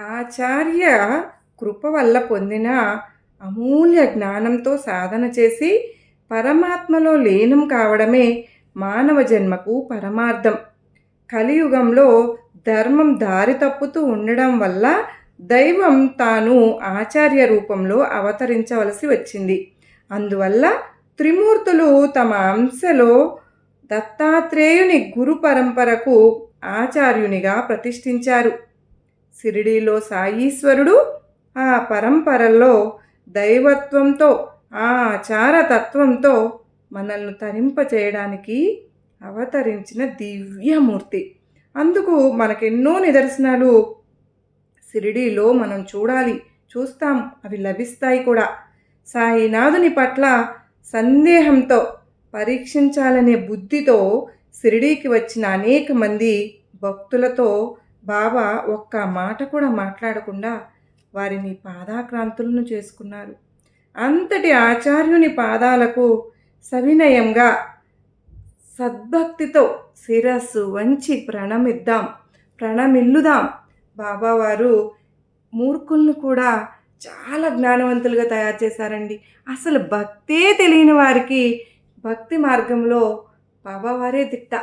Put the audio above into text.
ఆచార్య కృప వల్ల పొందిన అమూల్య జ్ఞానంతో సాధన చేసి పరమాత్మలో లీనం కావడమే మానవ జన్మకు పరమార్థం. కలియుగంలో ధర్మం దారి తప్పుతూ ఉండడం వల్ల దైవం తాను ఆచార్య రూపంలో అవతరించవలసి వచ్చింది. అందువల్ల త్రిమూర్తులు తమ అంశలో దత్తాత్రేయుని గురు పరంపరకు ఆచార్యునిగా ప్రతిష్ఠించారు. షిరిడీలో సాయీశ్వరుడు ఆ పరంపరలో దైవత్వంతో ఆ ఆచారతత్వంతో మనల్ని తరింపచేయడానికి అవతరించిన దివ్యమూర్తి. అందుకు మనకెన్నో నిదర్శనాలు షిరిడీలో మనం చూడాలి చూస్తాం అవి లభిస్తాయి కూడా. సాయినాథుని పట్ల సందేహంతో పరీక్షించాలనే బుద్ధితో షిరిడీకి వచ్చిన అనేక మంది భక్తులతో బాబా ఒక్క మాట కూడా మాట్లాడకుండా వారిని పాదాక్రాంతులను చేసుకున్నారు. అంతటి ఆచార్యుని పాదాలకు సవినయంగా సద్భక్తితో శిరస్సు వంచి ప్రణమిద్దాం ప్రణమిల్లుదాం. బాబావారు మూర్ఖులను కూడా చాలా జ్ఞానవంతులుగా తయారు చేశారండి. అసలు భక్తే తెలియని వారికి భక్తి మార్గంలో బాబావారే దిట్ట.